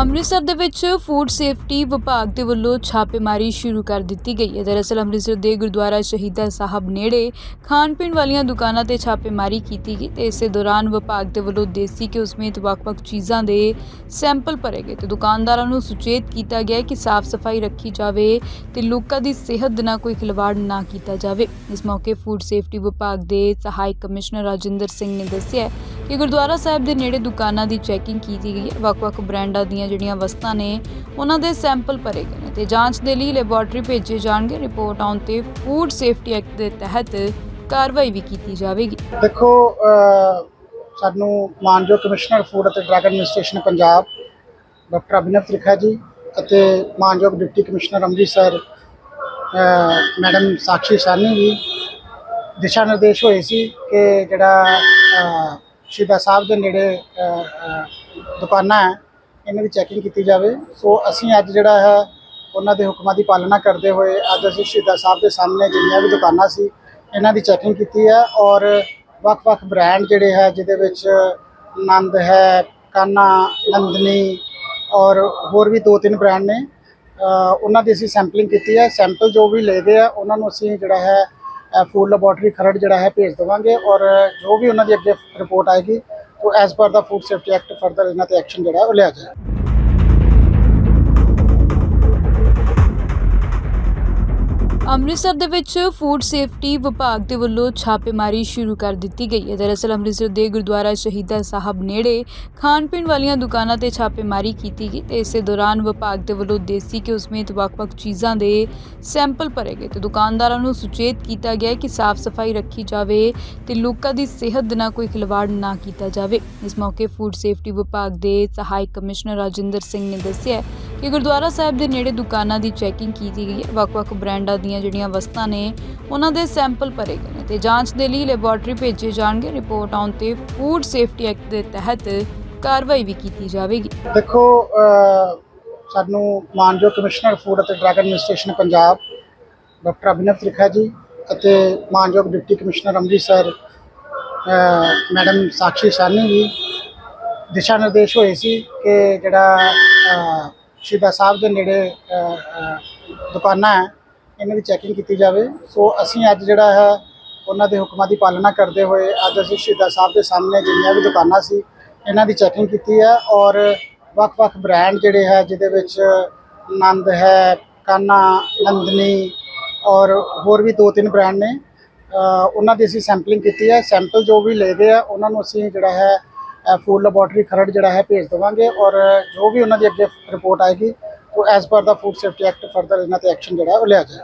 ਅੰਮ੍ਰਿਤਸਰ ਦੇ ਵਿੱਚ food safety ਵਿਭਾਗ ਦੇ ਵੱਲੋਂ ਛਾਪੇਮਾਰੀ ਸ਼ੁਰੂ ਕਰ ਦਿੱਤੀ ਗਈ ਹੈ। ਦਰਅਸਲ ਅੰਮ੍ਰਿਤਸਰ ਦੇ ਗੁਰਦੁਆਰਾ ਸ਼ਹੀਦਾਂ ਸਾਹਿਬ ਨੇੜੇ ਖਾਣ ਪੀਣ ਵਾਲੀਆਂ ਦੁਕਾਨਾਂ ਤੇ ਛਾਪੇਮਾਰੀ ਕੀਤੀ ਗਈ ਤੇ ਇਸੇ ਦੌਰਾਨ ਵਿਭਾਗ ਦੇ ਵੱਲੋਂ ਦੇਸੀ ਘਿਓ ਸਮੇਤ ਵੱਖ-ਵੱਖ ਚੀਜ਼ਾਂ ਦੇ ਸੈਂਪਲ ਭਰੇ ਗਏ ਤੇ ਦੁਕਾਨਦਾਰਾਂ ਨੂੰ ਸੁਚੇਤ ਕੀਤਾ ਗਿਆ ਕਿ ਸਾਫ਼ ਸਫ਼ਾਈ ਰੱਖੀ ਜਾਵੇ ਤੇ ਲੋਕਾਂ ਦੀ ਸਿਹਤ ਦੇ ਨਾਲ ਕੋਈ ਖਿਲਵਾੜ ਨਾ ਕੀਤਾ ਜਾਵੇ। ਇਸ ਮੌਕੇ ਫੂਡ ਸੇਫਟੀ ਵਿਭਾਗ ਦੇ ਸਹਾਇਕ ਕਮਿਸ਼ਨਰ ਰਾਜਿੰਦਰ ਸਿੰਘ ਨੇ ਦੱਸਿਆ ਹੈ ਕਿ ਗੁਰਦੁਆਰਾ ਸਾਹਿਬ ਦੇ ਨੇੜੇ ਦੁਕਾਨਾਂ ਦੀ ਚੈਕਿੰਗ ਕੀਤੀ ਗਈ ਹੈ। ਵੱਖ-ਵੱਖ ਬ੍ਰਾਂਡਾਂ ਦੀਆਂ ਜਿਹੜੀਆਂ ਵਸਤਾਂ ਨੇ ਉਹਨਾਂ ਦੇ ਸੈਂਪਲ ਭਰੇ ਗਏ ਨੇ ਤੇ ਜਾਂਚ ਦੇ ਲਈ ਲੈਬੋਰਟਰੀ ਭੇਜੇ ਜਾਣਗੇ। ਰਿਪੋਰਟ ਆਉਣ ਤੇ ਫੂਡ ਸੇਫਟੀ ਐਕਟ ਦੇ ਤਹਿਤ ਕਾਰਵਾਈ ਵੀ ਕੀਤੀ ਜਾਵੇਗੀ। ਦੇਖੋ ਸਾਨੂੰ ਮਾਨਯੋਗ ਕਮਿਸ਼ਨਰ ਫੂਡ ਅਤੇ drug administration Punjab doctor Abhinav Trikha ji ਅਤੇ ਮਾਨਯੋਗ deputy commissioner Amritsar uh, madam Sakshi Sawhney ji ਦਿਸ਼ਾ ਨਿਰਦੇਸ਼ ਹੋਏ ਸੀ ਕਿ ਜਿਹੜਾ ਅਹ, ਸ਼ਹੀਦਾਂ ਸਾਹਿਬ ਦੇ ਨੇੜੇ ਦੁਕਾਨਾਂ ਹੈ ਇਹਨਾਂ ਦੀ ਚੈਕਿੰਗ ਕੀਤੀ ਜਾਵੇ। ਸੋ ਅਸੀਂ ਅੱਜ ਜਿਹੜਾ ਹੈ ਉਹਨਾਂ ਦੇ ਹੁਕਮਾਂ ਦੀ ਪਾਲਣਾ ਕਰਦੇ ਹੋਏ ਅੱਜ ਅਸੀਂ ਸ਼ਹੀਦਾਂ ਸਾਹਿਬ ਦੇ ਸਾਹਮਣੇ ਜਿੰਨੀਆਂ ਵੀ ਦੁਕਾਨਾਂ ਸੀ ਇਹਨਾਂ ਦੀ ਚੈਕਿੰਗ ਕੀਤੀ ਹੈ ਔਰ ਵੱਖ-ਵੱਖ ਬ੍ਰਾਂਡ ਜਿਹੜੇ ਹੈ ਜਿਹਦੇ ਵਿੱਚ ਨੰਦ ਹੈ ਕਾਨਾ ਨੰਦਨੀ ਔਰ ਹੋਰ ਵੀ ਦੋ ਤਿੰਨ ਬ੍ਰਾਂਡ ਨੇ ਉਹਨਾਂ ਦੀ ਅਸੀਂ ਸੈਂਪਲਿੰਗ ਕੀਤੀ ਹੈ। ਸੈਂਪਲ ਜੋ ਵੀ ਲਏ ਗਏ ਆ ਉਹਨਾਂ ਨੂੰ ਅਸੀਂ ਜਿਹੜਾ ਹੈ ਫੂਡ ਲੈਬੋਰੇਟਰੀ ਖਰੜ ਜਿਹੜਾ ਹੈ ਭੇਜ ਦੇਵਾਂਗੇ ਔਰ ਜੋ ਵੀ ਉਹਨਾਂ ਦੀ ਅੱਗੇ ਰਿਪੋਰਟ ਆਏਗੀ, ਉਹ ਐਸ ਪਰ ਦਾ ਫੂਡ ਸੇਫਟੀ ਐਕਟ ਫਰਦਰ ਇਹਨਾਂ ਤੇ ਐਕਸ਼ਨ ਜਿਹੜਾ ਉਹ ਲਿਆ ਜਾਏਗਾ। ਅੰਮ੍ਰਿਤਸਰ ਦੇ ਵਿੱਚ ਫੂਡ ਸੇਫਟੀ ਵਿਭਾਗ ਦੇ ਵੱਲੋਂ ਛਾਪੇਮਾਰੀ ਸ਼ੁਰੂ ਕਰ ਦਿੱਤੀ ਗਈ ਹੈ। ਦਰਅਸਲ ਅੰਮ੍ਰਿਤਸਰ ਦੇ ਗੁਰਦੁਆਰਾ ਸ਼ਹੀਦਾਂ ਸਾਹਿਬ ਨੇੜੇ ਖਾਣ ਪੀਣ ਵਾਲੀਆਂ ਦੁਕਾਨਾਂ ਤੇ ਛਾਪੇਮਾਰੀ ਕੀਤੀ ਗਈ ਤੇ ਇਸੇ ਦੌਰਾਨ ਵਿਭਾਗ ਦੇ ਵੱਲੋਂ ਦੇਸੀ ਘਿਓ ਸਮੇਤ ਵੱਖ-ਵੱਖ ਚੀਜ਼ਾਂ ਦੇ ਸੈਂਪਲ ਭਰੇ ਗਏ ਤੇ ਦੁਕਾਨਦਾਰਾਂ ਨੂੰ ਸੁਚੇਤ ਕੀਤਾ ਗਿਆ ਕਿ ਸਾਫ਼ ਸਫ਼ਾਈ ਰੱਖੀ ਜਾਵੇ ਤੇ ਲੋਕਾਂ ਦੀ ਸਿਹਤ ਦੇ ਨਾਲ ਕੋਈ ਖਿਲਵਾੜ ਨਾ ਕੀਤਾ ਜਾਵੇ। ਇਸ ਮੌਕੇ ਫੂਡ ਸੇਫਟੀ ਵਿਭਾਗ ਦੇ ਸਹਾਇਕ ਕਮਿਸ਼ਨਰ ਰਾਜਿੰਦਰ ਸਿੰਘ ਨੇ ਦੱਸਿਆ ਕਿ ਗੁਰਦੁਆਰਾ ਸਾਹਿਬ ਦੇ ਨੇੜੇ ਦੁਕਾਨਾਂ ਦੀ ਚੈਕਿੰਗ ਕੀਤੀ ਗਈ ਹੈ। ਵੱਖ-ਵੱਖ ਬ੍ਰਾਂਡਾਂ ਦੀਆਂ ਜਿਹੜੀਆਂ ਵਸਤਾਂ ਨੇ, ਉਹਨਾਂ ਦੇ ਸੈਂਪਲ ਭਰੇ ਗਏ ਨੇ ਤੇ ਜਾਂਚ ਦੇ ਲਈ ਲੈਬੋਰਟਰੀ ਭੇਜੇ ਜਾਣਗੇ। ਰਿਪੋਰਟ ਆਉਣ ਤੇ ਫੂਡ ਸੇਫਟੀ ਐਕਟ ਦੇ ਤਹਿਤ ਕਾਰਵਾਈ ਵੀ ਕੀਤੀ ਜਾਵੇਗੀ। ਦੇਖੋ ਸਾਨੂੰ ਮਾਨਯੋਗ ਕਮਿਸ਼ਨਰ ਫੂਡ ਅਤੇ drug administration Punjab, doctor Abhinav Trikha ji ਅਤੇ ਮਾਨਯੋਗ deputy commissioner Amritsar madam Sakshi Sawhney ji, ਦਿਸ਼ਾ ਨਿਰਦੇਸ਼ ਹੋਏ ਸੀ ਕਿ ਜਿਹੜਾ ਅ, ਸ਼ਹੀਦਾਂ ਸਾਹਿਬ ਦੇ ਨੇੜੇ ਦੁਕਾਨਾਂ ਹੈ ਇਹਨਾਂ ਦੀ ਚੈਕਿੰਗ ਕੀਤੀ ਜਾਵੇ। ਸੋ ਅਸੀਂ ਅੱਜ ਜਿਹੜਾ ਹੈ ਉਹਨਾਂ ਦੇ ਹੁਕਮਾਂ ਦੀ ਪਾਲਣਾ ਕਰਦੇ ਹੋਏ ਅੱਜ ਅਸੀਂ ਸ਼ਹੀਦਾਂ ਸਾਹਿਬ ਦੇ ਸਾਹਮਣੇ ਜਿੰਨੀਆਂ ਵੀ ਦੁਕਾਨਾਂ ਸੀ ਇਹਨਾਂ ਦੀ ਚੈਕਿੰਗ ਕੀਤੀ ਹੈ ਔਰ ਵੱਖ-ਵੱਖ ਬ੍ਰਾਂਡ ਜਿਹੜੇ ਹੈ ਜਿਹਦੇ ਵਿੱਚ ਨੰਦ ਹੈ ਕਾਨਾ ਨੰਦਨੀ ਔਰ ਹੋਰ ਵੀ ਦੋ ਤਿੰਨ ਬ੍ਰਾਂਡ ਨੇ ਉਹਨਾਂ ਦੀ ਅਸੀਂ ਸੈਂਪਲਿੰਗ ਕੀਤੀ ਹੈ। ਸੈਂਪਲ ਜੋ ਵੀ ਲਏ ਗਏ ਆ ਉਹਨਾਂ ਨੂੰ ਅਸੀਂ ਜਿਹੜਾ ਹੈ ਫੂਡ ਲੈਬੋਰਟਰੀ ਖਰੜ ਜਿਹੜਾ ਹੈ ਭੇਜ ਦੇਵਾਂਗੇ ਔਰ ਜੋ ਵੀ ਉਹਨਾਂ ਦੀ ਅੱਗੇ ਰਿਪੋਰਟ ਆਏਗੀ, ਉਹ ਐਸ ਪਰ ਦਾ ਫੂਡ ਸੇਫਟੀ ਐਕਟ ਫਰਦਰ ਇਹਨਾਂ ਤੇ ਐਕਸ਼ਨ ਜਿਹੜਾ ਉਹ ਲਿਆ ਜਾਏਗਾ।